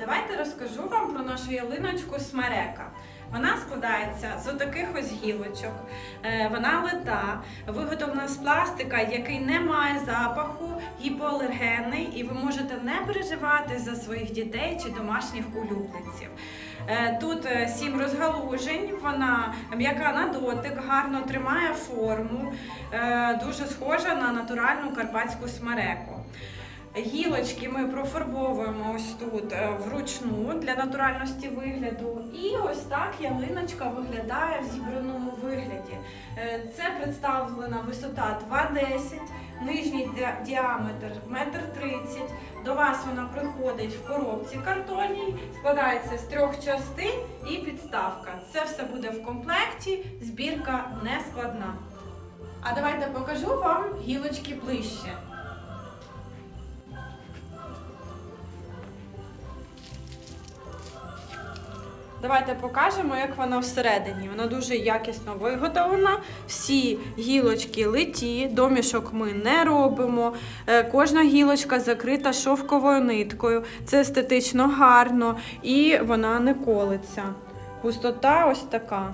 Давайте розкажу вам про нашу ялиночку смерека. Вона складається з таких ось гілочок. Е, Вона лита, виготовлена з пластика, який не має запаху, гіпоалергенний, і ви можете не переживати за своїх дітей чи домашніх улюбленців. Е, Тут е, сім розгалужень, вона м'яка на дотик, гарно тримає форму, дуже схожа на натуральну карпатську смереку. Гілочки ми профарбовуємо ось тут е, вручну для натуральності вигляду. І ось так ялиночка виглядає в зібраному вигляді. Е, Це представлена висота 2,10, нижній діаметр 1,30 м. До вас вона приходить в коробці картонній, складається з трьох частин і підставка. Це все буде в комплекті, збірка не складна. А давайте покажу вам гілочки ближче. Давайте покажемо, як вона всередині. Вона дуже якісно виготовлена. Всі гілочки литі, домішок ми не робимо. Е, Кожна гілочка закрита шовковою ниткою. Це естетично гарно і вона не колиться. Густота ось така.